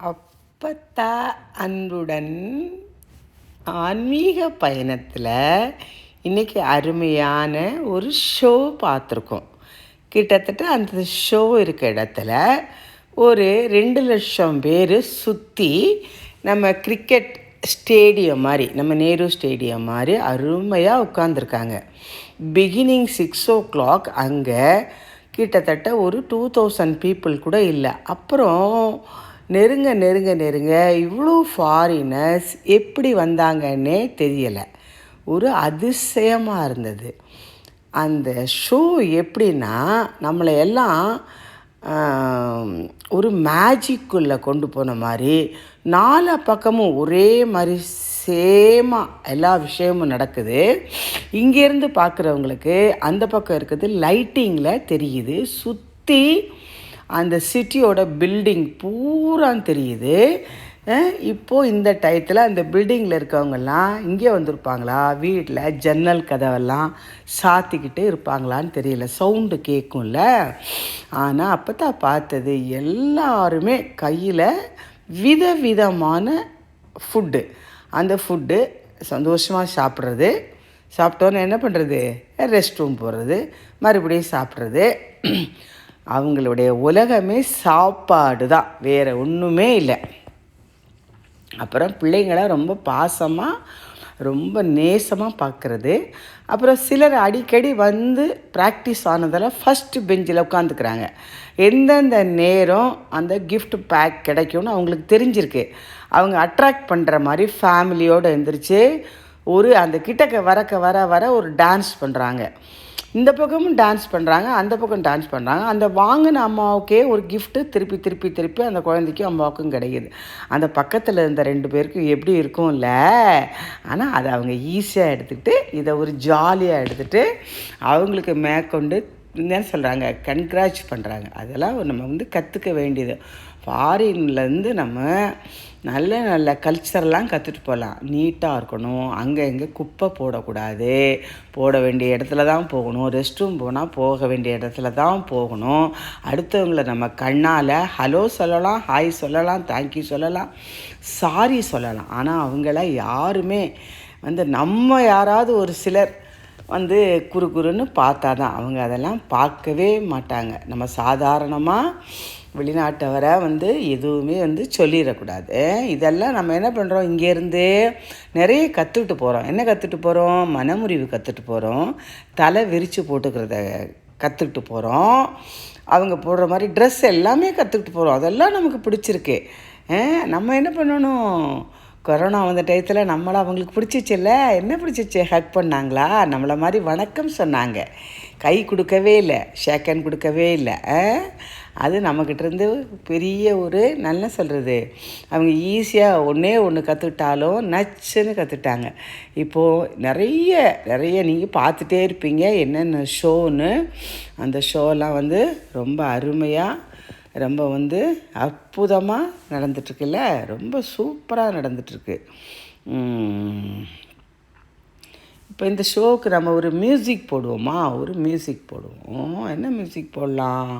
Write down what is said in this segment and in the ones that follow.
அப்பத்தா அன்புடன் ஆன்மீக பயணத்தில் இன்றைக்கி அருமையான ஒரு ஷோ பார்த்துருக்கோம். கிட்டத்தட்ட அந்த ஷோ இருக்க இடத்துல ஒரு ரெண்டு லட்சம் பேர் சுற்றி நம்ம கிரிக்கெட் ஸ்டேடியம் மாதிரி நம்ம நேரு ஸ்டேடியம் மாதிரி அருமையாக உட்காந்துருக்காங்க பிகினிங் சிக்ஸ் ஓ கிளாக் அங்கே கிட்டத்தட்ட ஒரு டூ தௌசண்ட் பீப்புள் கூட இல்லை. அப்புறம் நெருங்க நெருங்க நெருங்க இவ்வளோ ஃபாரினர்ஸ் எப்படி வந்தாங்கன்னே தெரியலை. ஒரு அதிசயமாக இருந்தது. அந்த ஷோ எப்படின்னா நம்மளை எல்லாம் ஒரு மேஜிக்குள்ளே கொண்டு போன மாதிரி நாலா பக்கமும் ஒரே மாதிரி சேமாக எல்லா விஷயமும் நடக்குது. இங்கேருந்து பார்க்குறவங்களுக்கு அந்த பக்கம் இருக்கிறது லைட்டிங்கில் தெரியுது சுற்றி அந்த சிட்டியோட பில்டிங் பூரா தெரியுது. இப்போது இந்த டயத்தில் அந்த பில்டிங்கில் இருக்கவங்கெல்லாம் இங்கே வந்திருப்பாங்களா? வீட்டில் ஜன்னல் கதவெல்லாம் சாத்திக்கிட்டு இருப்பாங்களான்னு தெரியல. சவுண்டு கேட்கும்ல ஆனால் அப்போ தான் பார்த்தது எல்லாருமே கையில் விதவிதமான ஃபுட்டு அந்த ஃபுட்டு சந்தோஷமாக சாப்பிட்றது. சாப்பிட்டோன்னே என்ன பண்ணுறது ரெஸ்ட் ரூம் போகிறது மறுபடியும் சாப்பிட்றது. அவங்களுடைய உலகமே சாப்பாடு தான் வேறு ஒன்றுமே இல்லை. அப்புறம் பிள்ளைங்களை ரொம்ப பாசமாக ரொம்ப நேசமாக பார்க்குறது அப்புறம் சிலர் அடிக்கடி வந்து ப்ராக்டிஸ் ஆனதால் ஃபஸ்ட்டு பெஞ்சில் உட்காந்துக்கிறாங்க எந்தெந்த நேரம் அந்த கிஃப்ட் பேக் கிடைக்கும்னு அவங்களுக்கு தெரிஞ்சிருக்கு. அவங்க அட்ராக்ட் பண்ணுற மாதிரி ஃபேமிலியோடு எழுந்திரிச்சு ஒரு அந்த கிட்டக்க வரக்க வர வர ஒரு டான்ஸ் பண்ணுறாங்க இந்த பக்கமும் டான்ஸ் பண்ணுறாங்க அந்த பக்கம் டான்ஸ் பண்ணுறாங்க அந்த வாங்கின அம்மாவுக்கே ஒரு கிஃப்ட்டு திருப்பி திருப்பி திருப்பி அந்த குழந்தைக்கும் அம்மாவுக்கும் கிடைக்குது. அந்த பக்கத்தில் இருந்த ரெண்டு பேருக்கும் எப்படி இருக்கும்ல? ஆனால் அதை அவங்க ஈஸியாக எடுத்துக்கிட்டு இதை ஒரு ஜாலியாக எடுத்துகிட்டு அவங்களுக்கு மேற்கொண்டு என்ன சொல்கிறாங்க கன்க்ராச் பண்ணுறாங்க அதெல்லாம் நம்ம வந்து கற்றுக்க வேண்டியது. ஃபாரின்லேருந்து நம்ம நல்ல நல்ல கல்ச்சர்லாம் கற்றுட்டு போகலாம். நீட்டாக இருக்கணும். அங்கே இங்கே குப்பை போடக்கூடாது. போட வேண்டிய இடத்துல தான் போகணும். ரெஸ்ட் ரூம் போனால் போக வேண்டிய இடத்துல தான் போகணும். அடுத்தவங்கள நம்ம கண்ணால் ஹலோ சொல்லலாம் ஹாய் சொல்லலாம் தேங்க்யூ சொல்லலாம் சாரி சொல்லலாம். ஆனால் அவங்கள யாருமே வந்து நம்ம யாராவது ஒரு சிலர் வந்து குறு குறுன்னு பார்த்தா தான் அவங்க அதெல்லாம் பார்க்கவே மாட்டாங்க. நம்ம சாதாரணமாக வெளிநாட்டவரை வந்து எதுவுமே வந்து சொல்லிடக்கூடாது. இதெல்லாம் நம்ம என்ன பண்ணுறோம் இங்கேருந்து நிறைய கற்றுக்கிட்டு போகிறோம் என்ன கற்றுட்டு போகிறோம் மனமுறிவு கற்றுட்டு போகிறோம் தலை விரித்து போட்டுக்கிறத கற்றுக்கிட்டு போகிறோம் அவங்க போடுற மாதிரி ட்ரெஸ் எல்லாமே கற்றுக்கிட்டு போகிறோம் அதெல்லாம் நமக்கு பிடிச்சிருக்கு. நம்ம என்ன பண்ணணும்? கொரோனா வந்த டயத்தில் நம்மளை அவங்களுக்கு பிடிச்சிச்சில்ல? என்ன பிடிச்சிச்சு? ஹக் பண்ணாங்களா? நம்மளை மாதிரி வணக்கம் சொன்னாங்க. கை கொடுக்கவே இல்லை. ஷேக்கன் கொடுக்கவே இல்லை. அது நம்மக்கிட்டேருந்து பெரிய ஒரு நல்ல சொல்கிறது அவங்க ஈஸியாக ஒன்றே ஒன்று கற்றுக்கிட்டாலும் நச்சுன்னு கற்றுட்டாங்க இப்போது நிறைய நிறைய நீங்கள் பார்த்துட்டே இருப்பீங்க. என்னென்ன ஷோன்னு அந்த ஷோலாம் வந்து ரொம்ப அருமையாக ரொம்ப வந்து அற்புதமாக நடந்துட்டுருக்குல்ல? ரொம்ப சூப்பராக நடந்துட்டுருக்கு. இப்போ இந்த ஷோவுக்கு நம்ம ஒரு மியூசிக் போடுவோமா? ஒரு மியூசிக் போடுவோம். என்ன மியூசிக் போடலாம்?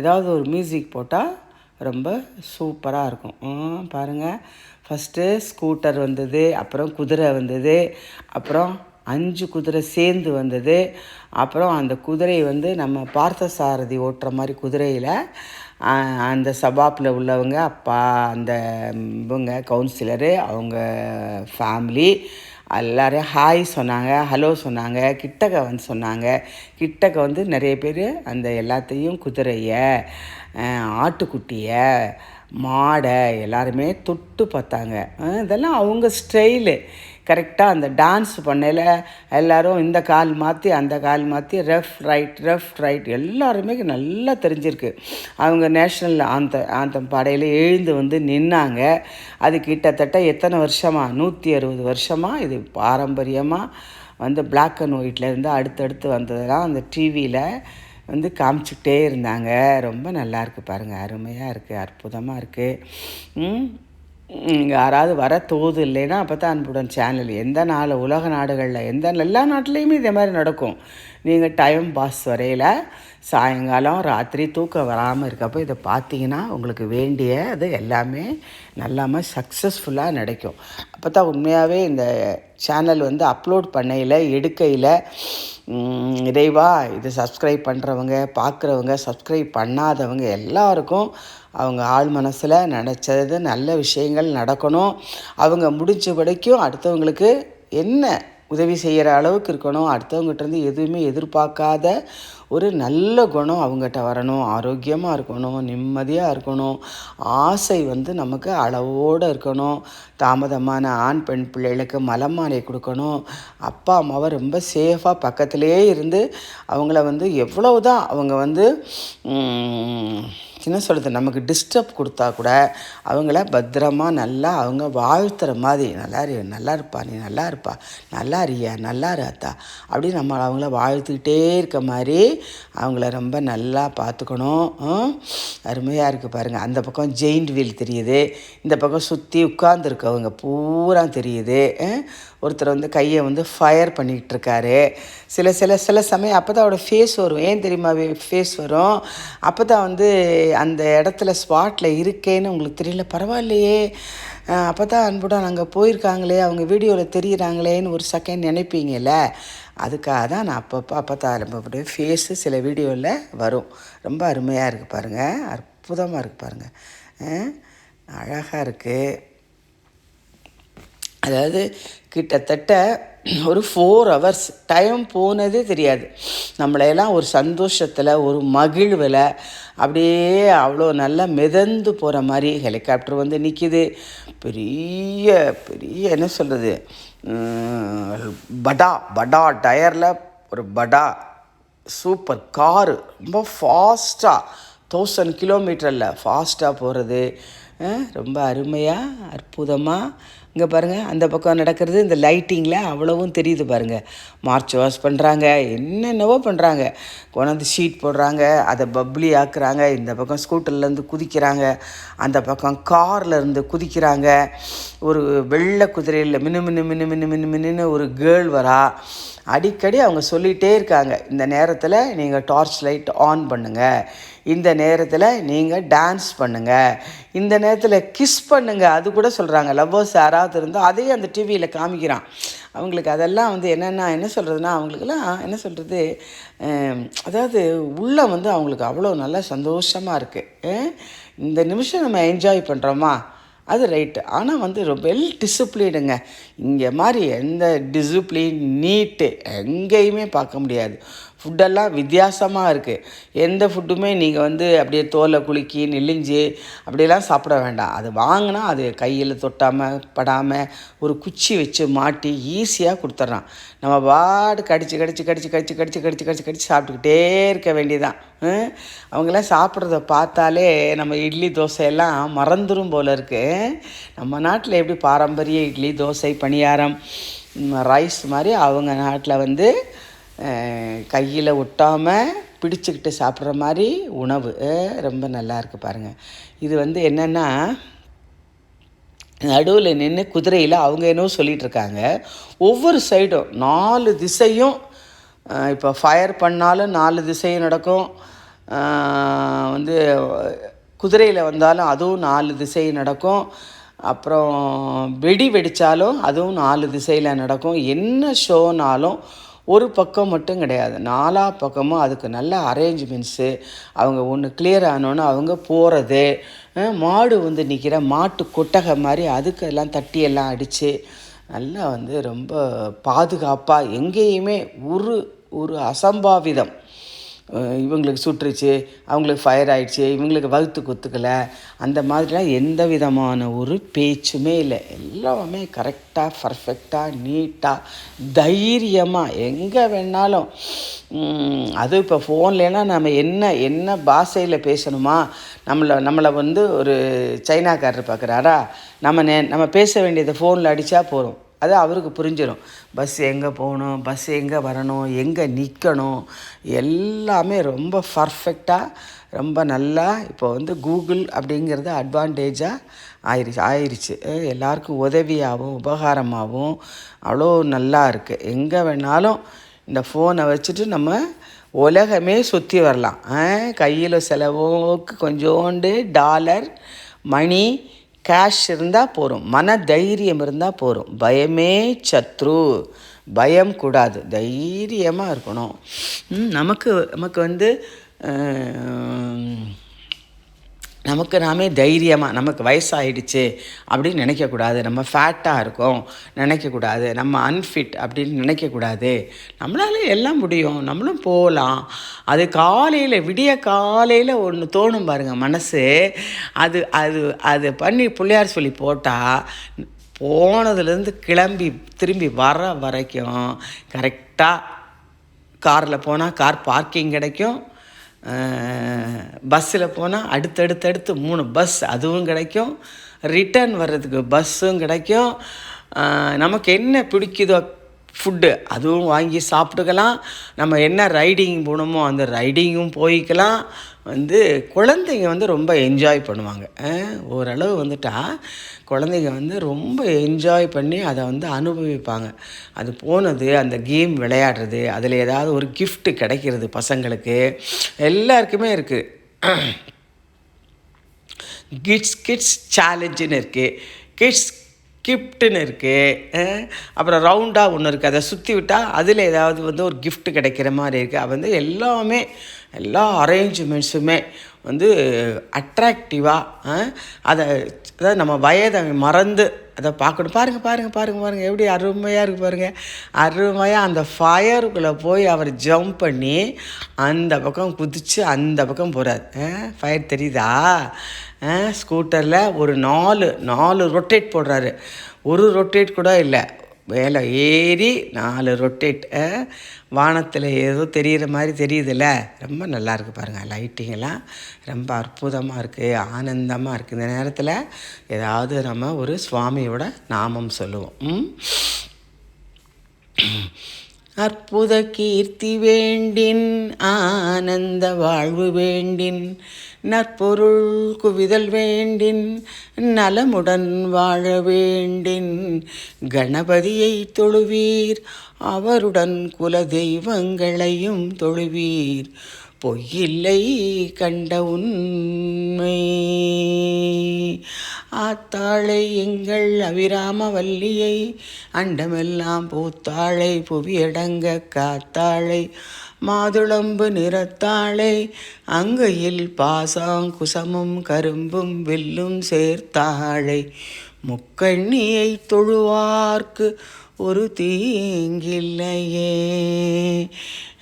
ஏதாவது ஒரு மியூசிக் போட்டால் ரொம்ப சூப்பராக இருக்கும். பாருங்கள் ஃபஸ்ட்டு ஸ்கூட்டர் வந்தது அப்புறம் குதிரை வந்தது அப்புறம் அஞ்சு குதிரை சேர்ந்து வந்தது அப்புறம் அந்த குதிரையை வந்து நம்ம பார்த்த சாரதி ஓட்டுற மாதிரி குதிரையில் அந்த சபாப்பில் உள்ளவங்க அப்பா அந்த இவங்க கவுன்சிலரு அவங்க ஃபேமிலி எல்லாரையும் ஹாய் சொன்னாங்க ஹலோ சொன்னாங்க கிட்டக்க வந்து சொன்னாங்க. கிட்டக்க வந்து நிறைய பேர் அந்த எல்லாத்தையும் குதிரையை ஆட்டுக்குட்டியை மாடை எல்லாருமே தொட்டு பார்த்தாங்க. இதெல்லாம் அவங்க ஸ்டைலு கரெக்டாக அந்த டான்ஸ் பண்ணையில் எல்லோரும் இந்த கால் மாற்றி அந்த கால் மாற்றி ரெஃப் ரைட் ரெஃப் ரைட் எல்லாருமே நல்லா தெரிஞ்சிருக்கு. அவங்க நேஷ்னல் ஆந்த ஆந்தம் பாடையில் எழுந்து வந்து நின்னாங்க. அது கிட்டத்தட்ட எத்தனை வருஷமாக நூற்றி அறுபது வருஷமாக இது பாரம்பரியமாக வந்து பிளாக் அண்ட் ஒயிட்லேருந்து அடுத்தடுத்து வந்ததெல்லாம் அந்த டிவியில் வந்து காமிச்சிக்கிட்டே இருந்தாங்க. ரொம்ப நல்லா இருக்குது பாருங்கள் அருமையாக இருக்குது அற்புதமாக இருக்குது யாராவது வர தோது இல்லைன்னா அப்போ தான் அன்புடன் சேனல் எந்த நாள் உலக நாடுகளில் எந்த எல்லா நாட்டிலையுமே இதே மாதிரி நடக்கும். நீங்கள் டைம் பாஸ் வரையில் சாயங்காலம் ராத்திரி தூக்கம் வராமல் இருக்கப்போ இதை பார்த்தீங்கன்னா உங்களுக்கு வேண்டிய அது எல்லாமே நல்லாமல் சக்ஸஸ்ஃபுல்லாக நடக்கும். அப்போ தான் உண்மையாகவே இந்த சேனல் வந்து அப்லோட் பண்ணையில் எடுக்கையில் இறைவா இது சப்ஸ்கிரைப் பண்ணுறவங்க பார்க்குறவங்க சப்ஸ்கிரைப் பண்ணாதவங்க எல்லாருக்கும் அவங்க ஆள் மனசில் நினச்சது நல்ல விஷயங்கள் நடக்கணும். அவங்க முடிஞ்ச வரைக்கும் அடுத்தவங்களுக்கு என்ன உதவி செய்கிற அளவுக்கு இருக்கணும். அடுத்தவங்ககிட்ட இருந்து எதுவுமே எதிர்பார்க்காத ஒரு நல்ல குணம் அவங்ககிட்ட வரணும் ஆரோக்கியமாக இருக்கணும் நிம்மதியாக இருக்கணும். ஆசை வந்து நமக்கு அளவோடு இருக்கணும். தாமதமான ஆண் பெண் பிள்ளைகளுக்கு மலமானை கொடுக்கணும். அப்பா அம்மாவை ரொம்ப சேஃபாக பக்கத்திலே இருந்து அவங்கள வந்து எவ்வளவு தான் அவங்க வந்து என்ன சொல்கிறது நமக்கு டிஸ்டர்ப் கொடுத்தா கூட அவங்கள பத்திரமா நல்லா அவங்க வாழ்த்துற மாதிரி நல்லா இரு நல்லா இருப்பா நீ நல்லா இருப்பா நல்லா இருக்கியா நல்லா இரு அத்தா அப்படின்னு நம்ம அவங்கள வாழ்த்துக்கிட்டே இருக்க மாதிரி அவங்கள ரொம்ப நல்லா பார்த்துக்கணும். அருமையாக இருக்குது பாருங்கள் அந்த பக்கம் ஜெயிண்ட் வீல் தெரியுது. இந்த பக்கம் சுற்றி உட்கார்ந்துருக்கவங்க பூரா தெரியுது. ஒருத்தர் வந்து கையை வந்து ஃபயர் பண்ணிக்கிட்டு இருக்காரு சில சில சில சமயம் அப்போ தான் அவரோட ஃபேஸ் வரும். ஏன் தெரியுமா ஃபேஸ் வரும்? அப்போ தான் வந்து அந்த இடத்துல ஸ்பாட்டில் இருக்கேன்னு உங்களுக்கு தெரியல. பரவாயில்லையே. அப்போ தான் அன்புடன் அங்கே போயிருக்காங்களே. அவங்க வீடியோவில் தெரியுறாங்களேன்னு ஒரு செகண்ட் நினைப்பீங்கல்ல. அதுக்காக தான் நான் அப்பப்போ அப்போ தான் ரொம்ப அப்படியே ஃபேஸு சில வீடியோவில் வரும். ரொம்ப அருமையாக இருக்குது பாருங்கள் அற்புதமாக இருக்குது பாருங்கள் அழகாக இருக்குது அதாவது கிட்டத்தட்ட ஒரு ஃபோர் ஹவர்ஸ் டைம் போனதே தெரியாது. நம்மளையெல்லாம் ஒரு சந்தோஷத்தில் ஒரு மகிழ்வில் அப்படியே அவ்வளோ நல்லா மிதந்து போகிற மாதிரி ஹெலிகாப்டர் வந்து நிற்கிது பெரிய பெரிய என்ன சொல்கிறது படா படா டயரில் ஒரு படா சூப்பர் காரு ரொம்ப ஃபாஸ்ட்டாக தௌசண்ட் கிலோமீட்டரில் ஃபாஸ்ட்டாக போகிறது ரொம்ப அருமையாக அற்புதமாக இங்கே பாருங்கள் அந்த பக்கம் நடக்கிறது இந்த லைட்டிங்கில் அவ்வளவும் தெரியுது பாருங்கள் மார்ச் வாஷ் பண்ணுறாங்க என்னென்னவோ பண்ணுறாங்க கொண்டாந்து ஷீட் போடுறாங்க அதை பப்ளி ஆக்குறாங்க இந்த பக்கம் ஸ்கூட்டர்லேருந்து குதிக்கிறாங்க அந்த பக்கம் கார்லேருந்து குதிக்கிறாங்க. ஒரு வெள்ளை குதிரையில் மினு மினு மினு மினு மினு மினுன்னு ஒரு கேர்ள் வரா. அடிக்கடி அவங்க சொல்லிகிட்டே இருக்காங்க இந்த நேரத்தில் நீங்கள் டார்ச் லைட் ஆன் பண்ணுங்கள் இந்த நேரத்தில் நீங்கள் டான்ஸ் பண்ணுங்கள் இந்த நேரத்தில் கிஸ் பண்ணுங்கள் அது கூட சொல்கிறாங்க லவ்வர்ஸ் யாராவது இருந்தால் அதையும் அந்த டிவியில் காமிக்கிறான். அவங்களுக்கு அதெல்லாம் வந்து என்னென்னா என்ன சொல்கிறதுனா அவங்களுக்கெல்லாம் என்ன சொல்கிறது அதாவது உள்ளே வந்து அவங்களுக்கு அவ்வளோ நல்லா சந்தோஷமாக இருக்குது இந்த நிமிஷம் நம்ம என்ஜாய் பண்ணுறோமா அது ரைட்டு ஆனால் வந்து ரொம்ப வெல் டிசிப்ளினுங்க இங்கே மாதிரி எந்த டிசிப்ளின் நீட்டு எங்கேயுமே பார்க்க முடியாது. ஃபுட்டெல்லாம் வித்தியாசமாக இருக்குது எந்த ஃபுட்டுமே நீங்கள் வந்து அப்படியே தோலை குலுக்கி நெளிஞ்சு அப்படியெல்லாம் சாப்பிட வேண்டாம். அது வாங்கினா அது கையில் தொட்டாமல் படாமல் ஒரு குச்சி வச்சு மாட்டி ஈஸியாக கொடுத்துட்றான் நம்ம பாடு கடிச்சு கடிச்சு கடிச்சு கடிச்சு கடிச்சு கடிச்சு கடிச்சு கடிச்சு சாப்பிட்டுக்கிட்டே இருக்க வேண்டியதான் அவங்களாம் சாப்பிட்றத பார்த்தாலே நம்ம இட்லி தோசையெல்லாம் மறந்துடும் போல இருக்குது நம்ம நாட்டில் எப்படி பாரம்பரிய இட்லி தோசை பணியாரம் ரைஸ் மாதிரி அவங்க நாட்டில் வந்து கையில் ஒட்டாமல் பிடிச்சிக்கிட்டு சாப்பிட்ற மாதிரி உணவு. ரொம்ப நல்லா இருக்குது பாருங்கள் இது வந்து என்னென்னா நடுவில் நின்று குதிரையில் அவங்க என்னவோ சொல்லிகிட்ருக்காங்க ஒவ்வொரு சைடும் நாலு திசையும் இப்போ ஃபயர் பண்ணாலும் நாலு திசையும் நடக்கும். வந்து குதிரையில் வந்தாலும் அதுவும் நாலு திசை நடக்கும். அப்புறம் வெடி வெடித்தாலும் அதுவும் நாலு திசையில் நடக்கும். என்ன ஷோனாலும் ஒரு பக்கம் மட்டும் கிடையாது. நாலா பக்கமும் அதுக்கு நல்ல அரேஞ்ச்மெண்ட்ஸு அவங்க ஒன்று கிளியர் ஆனோன்னு அவங்க போகிறது மாடு வந்து நிற்கிற மாட்டு கொட்டகை மாதிரி அதுக்கு எல்லாம் தட்டியெல்லாம் அடித்து நல்லா வந்து ரொம்ப பாதுகாப்பாக எங்கேயுமே ஒரு ஒரு அசம்பாவிதம். இவங்களுக்கு சுட்டுருச்சு அவங்களுக்கு ஃபயர் ஆகிடுச்சு இவங்களுக்கு வகுத்து குத்துக்கலை. அந்த மாதிரிலாம் எந்த விதமான ஒரு பேச்சுமே இல்லை. எல்லாமே கரெக்டாக பர்ஃபெக்டாக நீட்டாக தைரியமாக எங்கே வேணாலும். அது அதுவும் இப்போ ஃபோன்லனா நம்ம என்ன என்ன பாஷையில் பேசணுமா? நம்மளை நம்மளை வந்து ஒரு சைனாக்காரர் பார்க்குறாரா நம்ம நே நம்ம பேச வேண்டியதை ஃபோனில் அடித்தா போகிறோம் அது அவருக்கு புரிஞ்சிடும் பஸ் எங்கே போகணும் பஸ் எங்கே வரணும் எங்கே நிற்கணும் எல்லாமே ரொம்ப பர்ஃபெக்டாக ரொம்ப நல்லா இப்போ வந்து கூகுள் அப்படிங்கிறது அட்வான்டேஜாக ஆயிடுச்சு. ஆயிடுச்சு. எல்லாருக்கும் உதவியாகவும் உபகாரமாகவும் அவ்வளோ நல்லா இருக்குது எங்கே வேணாலும் இந்த ஃபோனை வச்சுட்டு நம்ம உலகமே சுற்றி வரலாம். கையில் செலவுக்கு கொஞ்சோண்டு டாலர் மணி கேஷ் இருந்தால் போதும் மன தைரியம் இருந்தால் போதும் பயமே சத்ரு. பயம் கூடாது. தைரியமாக இருக்கணும். நமக்கு நமக்கு வந்து நமக்கு நாமே தைரியமாக நமக்கு வயசாயிடுச்சு அப்படின்னு நினைக்கக்கூடாது. நம்ம ஃபேட்டாக இருக்கோம் நினைக்கக்கூடாது. நம்ம அன்ஃபிட் அப்படின்னு நினைக்கக்கூடாது. நம்மளால எல்லாம் முடியும். நம்மளும் போகலாம் அது காலையில் விடிய காலையில் ஒன்று தோணும் பாருங்கள் மனசு. அது அது அது பண்ணி பிள்ளையார் சொல்லி போட்டால் போனதுலேருந்து கிளம்பி திரும்பி வர வரைக்கும் கரெக்டாக காரில் போனால் கார் பார்க்கிங் கிடைக்கும். பஸ்ஸில் போனால் அடுத்தடுத்தடுத்து மூணு பஸ் அதுவும் கிடைக்கும். ரிட்டர்ன் வர்றதுக்கு பஸ்ஸும் கிடைக்கும். நமக்கு என்ன பிடிக்குதோ ஃபுட்டு அதுவும் வாங்கி சாப்பிட்டுக்கலாம். நம்ம என்ன ரைடிங் போகணுமோ அந்த ரைடிங்கும் போய்க்கலாம். வந்து குழந்தைங்க வந்து ரொம்ப என்ஜாய் பண்ணுவாங்க. ஓரளவு வந்துட்டால் குழந்தைங்க வந்து ரொம்ப என்ஜாய் பண்ணி அதை வந்து அனுபவிப்பாங்க. அது போனது அந்த கேம் விளையாடுறது அதில் ஏதாவது ஒரு கிஃப்ட்டு கிடைக்கிறது பசங்களுக்கு. எல்லாருக்குமே இருக்குது கிட்ஸ் கிட்ஸ் சேலஞ்சுன்னு இருக்குது கிட்ஸ் கிஃப்ட்டுன்னு இருக்குது அப்புறம் ரவுண்டாக ஒன்று இருக்குது அதை சுற்றி விட்டால் அதில் ஏதாவது வந்து ஒரு கிஃப்ட் கிடைக்கிற மாதிரி இருக்குது அது வந்து எல்லாமே எல்லா அரேஞ்ச்மெண்ட்ஸுமே வந்து அட்ராக்டிவாக அதை அதாவது நம்ம வயதை மறந்து அதை பார்க்கணும். பாருங்கள் பாருங்கள் பாருங்கள் பாருங்கள் எப்படி அருமையாக இருக்குது பாருங்கள் அருமையாக அந்த ஃபயருக்குள்ளே போய் அவர் ஜம்ப் பண்ணி அந்த பக்கம் குதித்து அந்த பக்கம் போகிறார் ஃபயர் தெரியுதா? ஸ்கூட்டரில் ஒரு நாலு நாலு ரொட்டேட் போடுறாரு. ஒரு ரொட்டேட் கூட இல்லை. மேலே ஏறி நாலு ரொட்டேட் வானத்தில் ஏதோ தெரிகிற மாதிரி தெரியுதுல்ல? ரொம்ப நல்லா இருக்குது பாருங்கள் லைட்டிங்கெல்லாம் ரொம்ப அற்புதமாக இருக்குது ஆனந்தமாக இருக்குது இந்த நேரத்தில் ஏதாவது நம்ம ஒரு சுவாமியோட நாமம் சொல்லுவோம். ம்? அற்புத கீர்த்தி வேண்டின் ஆனந்த வாழ்வு வேண்டின் நற்பொருள் குவிதல் வேண்டின் நலமுடன் வாழ வேண்டின் கணபதியை தொழுவீர் அவருடன் குல தெய்வங்களையும் தொழுவீர். பொய்யில்லை கண்ட உண்மை. ஆத்தாளை எங்கள் அபிராம வல்லியை அண்டமெல்லாம் பூத்தாளை புவியடங்க காத்தாளை மாதுளம்பு நிறத்தாளை அங்கையில் பாசாங்குசமும் கரும்பும் வில்லும் சேர்த்தாளை. முக்கண்ணியை தொழுவார்க்கு ஒரு தீங்கில்லையே.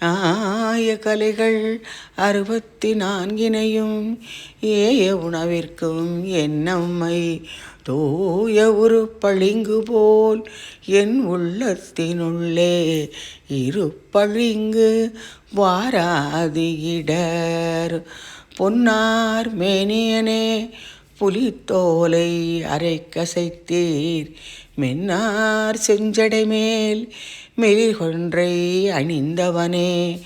ஆய கலைகள் அறுபத்தி நான்கினையும் ஏய உணவிற்கும் என்னம்மை. தூய ஒரு பளிங்கு போல் என் உள்ளத்தினுள்ளே இருப்பளிங்கு வாராதி இடர். பொன்னார் மேனியனே புலித்தோலை அரைக்கசைத்தீர். மின்னார் செஞ்சடை மேல் மெலிகொன்றை அணிந்தவனே.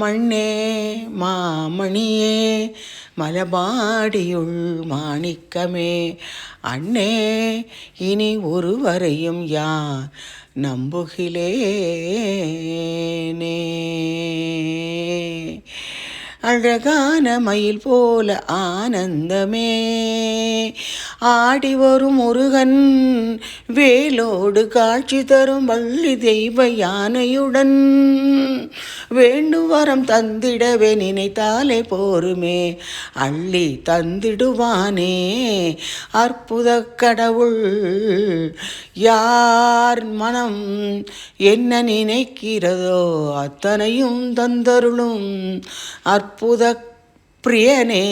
மண்ணே மாமணியே மலபாடியுள் மாணிக்கமே. அண்ணே இனி ஒருவரையும் யார் நம்புகிலேனே. அழகான மயில் போல ஆனந்தமே. ஆடி வரும் முருகன் வேலோடு காட்சி தரும் வள்ளி தெய்வ யானையுடன். வேண்டும் வரம் தந்திடவே நினைத்தாலே போருமே அள்ளி தந்திடுவானே. அற்புத கடவுள் யார் மனம் என்ன நினைக்கிறதோ அத்தனையும் தந்தருளும். அற்புத பிரியனே.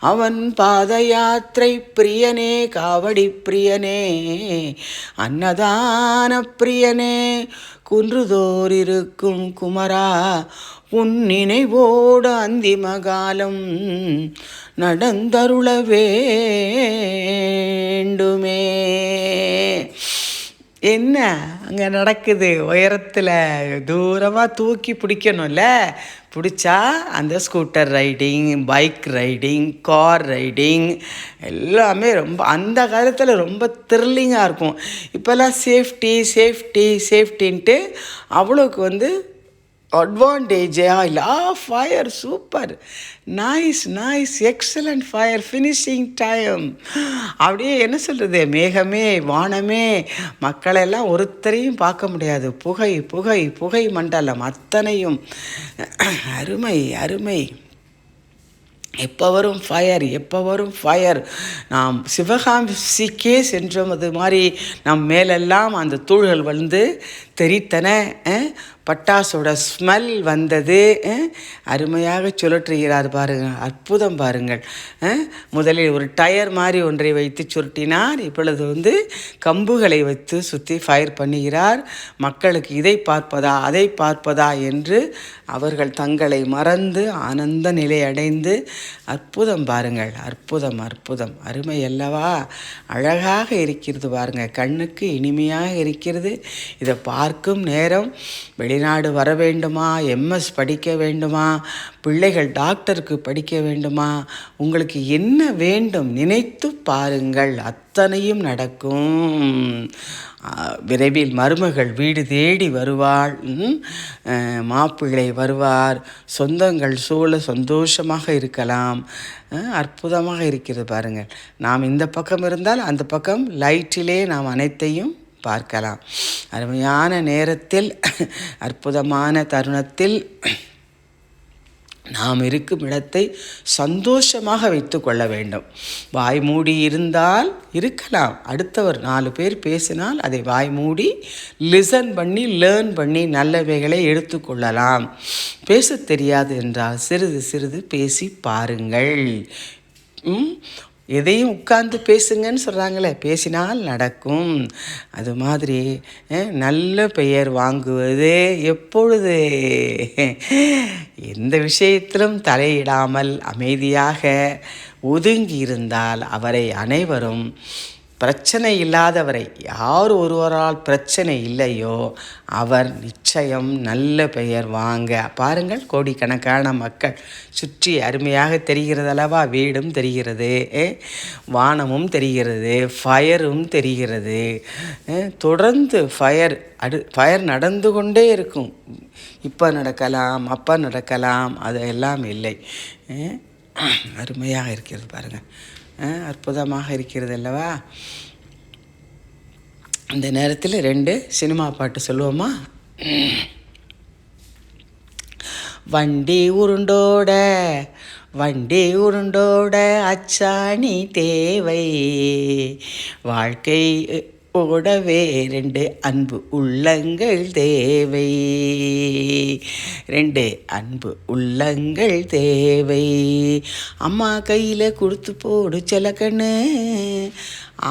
அவன் பாத யாத்திரை பிரியனே காவடி பிரியனே. அன்னதான பிரியனே குன்றுதோறிருக்கும் குமரா உன் நினைவோடு அந்திம காலம் நடந்தருள வேண்டுமே. என்ன அங்கே நடக்குது? உயரத்தில் தூரமாக தூக்கி பிடிக்கணும்ல? பிடிச்சா அந்த scooter riding bike riding car riding எல்லாமே ரொம்ப அந்த காலத்தில் ரொம்ப த்ரில்லிங்காக இருக்கும். இப்போல்லாம் சேஃப்டி சேஃப்டி சேஃப்டின்ட்டு அவ்வளோக்கு வந்து அட்வான்டேஜா இல்லை ஆ fire super nice nice excellent fire finishing time அப்படியே என்ன சொல்கிறது மேகமே வானமே மக்களெல்லாம் ஒருத்தரையும் பார்க்க முடியாது. புகை புகை புகை மண்டலம் அத்தனையும். அருமை அருமை. எப்போ வரும் ஃபயர் எப்போ வரும் ஃபயர் நாம் சிவகாசிக்கே சென்றோம். அது மாதிரி நம் மேலெல்லாம் அந்த தூள்கள் வந்து தெரித்தன பட்டாசோட ஸ்மெல் வந்தது அருமையாக சுழற்றுகிறார் பாருங்கள் அற்புதம் பாருங்கள் முதலில் ஒரு டயர் மாதிரி ஒன்றை வைத்து சுருட்டினார். இப்பொழுது வந்து கம்புகளை வைத்து சுற்றி ஃபயர் பண்ணுகிறார். மக்களுக்கு இதை பார்ப்பதா அதை பார்ப்பதா என்று அவர்கள் தங்களை மறந்து ஆனந்த நிலை அடைந்து அற்புதம் பாருங்கள் அற்புதம் அற்புதம். அருமை அல்லவா? அழகாக இருக்கிறது பாருங்கள் கண்ணுக்கு இனிமையாக இருக்கிறது. இதை பார்க்கும் நேரம் வெளிநாடு வர வேண்டுமா? எம்எஸ் படிக்க வேண்டுமா? பிள்ளைகள் டாக்டருக்கு படிக்க வேண்டுமா? உங்களுக்கு என்ன வேண்டும் நினைத்து பாருங்கள். அத்தனையும் நடக்கும். விரைவில் மருமகள் வீடு தேடி வருவாள். மாப்பிள்ளை வருவார். சொந்தங்கள் சூழ சந்தோஷமாக இருக்கலாம். அற்புதமாக இருக்கிறது பாருங்கள். நாம் இந்த பக்கம் இருந்தால் அந்த பக்கம் லைட்டிலே நாம் அனைத்தையும் பார்க்கலாம். அருமையான நேரத்தில் அற்புதமான தருணத்தில் நாம் இருக்கும் இடத்தை சந்தோஷமாக வைத்து கொள்ள வேண்டும். வாய் மூடி இருந்தால் இருக்கலாம். அடுத்தவர் நாலு பேர் பேசினால் அதை வாய் மூடி லிசன் பண்ணி லேர்ன் பண்ணி நல்லவைகளை எடுத்துக்கொள்ளலாம் பேசத் தெரியாது என்றால் சிறிது சிறிது பேசி பாருங்கள். ம்? எதையும் உட்கார்ந்து பேசுங்கன்னு சொல்கிறாங்களே பேசினால் நடக்கும். அது மாதிரி நல்ல பெயர் வாங்குவது எப்பொழுது? எந்த விஷயத்திலும் தலையிடாமல் அமைதியாக ஒதுங்கி இருந்தால் அவரை அனைவரும் பிரச்சனை இல்லாதவரை யார் ஒருவரால் பிரச்சனை இல்லையோ அவர் நிச்சயம் நல்ல பெயர் வாங்க. பாருங்கள் கோடிக்கணக்கான மக்கள். சுற்றி அருமையாக தெரிகிறது அல்லவா வீடும் தெரிகிறது வானமும் தெரிகிறது ஃபயரும் தெரிகிறது தொடர்ந்து ஃபயர் அடு ஃபயர் நடந்து கொண்டே இருக்கும். இப்போ நடக்கலாம் அப்போ நடக்கலாம் அது எல்லாம் இல்லை அருமையாக இருக்கிறது பாருங்கள் அற்புதமாக இருக்கிறது அல்லவா? இந்த நேரத்தில் ரெண்டு சினிமா பாட்டு சொல்லுவோமா? வண்டி உருண்டோட வண்டி உருண்டோட அச்சாணி தேவை. வாழ்க்கை போடவே ரெண்டு அன்பு உள்ளங்கள் தேவை. ரெண்டு அன்பு உள்ளங்கள் தேவை. அம்மா கையில் கொடுத்து போடு செலக்கண்ணு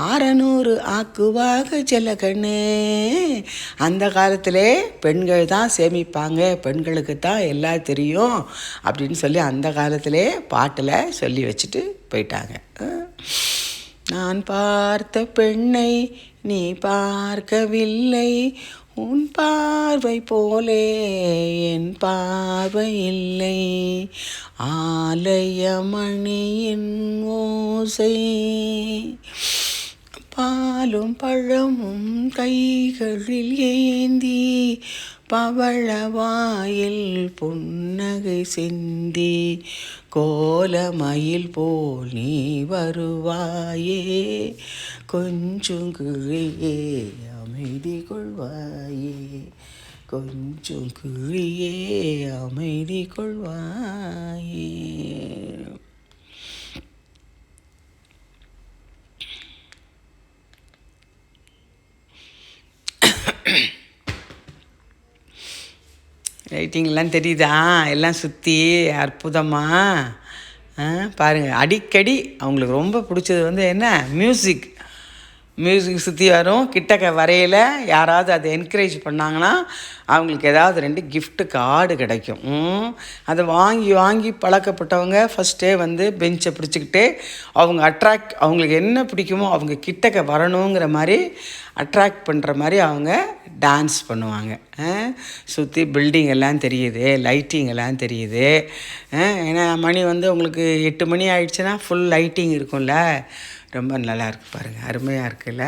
ஆறநூறு ஆக்குவாக செல்லக்கண்ணு அந்த காலத்திலே பெண்கள் தான் சேமிப்பாங்க. பெண்களுக்கு தான் எல்லாம் தெரியும் அப்படின்னு சொல்லி அந்த காலத்திலே பாட்டில் சொல்லி வச்சுட்டு போயிட்டாங்க. நான் பார்த்த பெண்ணை நீ பார்க்கவில்லை உன் பார்வை போலே என் பார்வை இல்லை. ஆலயமணியின் ஓசை பாலும் பழமும் கைகளில் ஏந்தி பவளவாயில் புன்னகை சிந்தி கோலமயில் போல் நீ வருவாயே. கொஞ்சம் கிழியே அமைதி கொள்வாயே. கொஞ்சம் குழியே அமைதி கொள்வாயே. ரைட்டிங்லாம் தெரியுதா? எல்லாம் சுற்றி அற்புதமாக பாருங்கள் அடிக்கடி அவங்களுக்கு ரொம்ப பிடிச்சது வந்து என்ன? மியூசிக் மியூசிக் சுற்றி வரும். கிட்டக்க வரையில் யாராவது அதை என்கரேஜ் பண்ணாங்கன்னா அவங்களுக்கு ஏதாவது ரெண்டு கிஃப்ட்டு கார்டு கிடைக்கும். அதை வாங்கி வாங்கி பழக்கப்பட்டவங்க ஃபஸ்ட்டே வந்து பெஞ்சை பிடிச்சிக்கிட்டு அவங்க அட்ராக்ட் அவங்களுக்கு என்ன பிடிக்குமோ அவங்க கிட்டக்க வரணுங்கிற மாதிரி அட்ராக்ட் பண்ணுற மாதிரி அவங்க டான்ஸ் பண்ணுவாங்க. சுற்றி பில்டிங் எல்லாம் தெரியுது லைட்டிங் எல்லாம் தெரியுது. ஏன்னா மணி வந்து உங்களுக்கு எட்டு மணி ஆயிடுச்சுன்னா ஃபுல் லைட்டிங் இருக்கும்ல. ரொம்ப நல்லா இருக்கு பாருங்கள் அருமையாக இருக்குல்ல?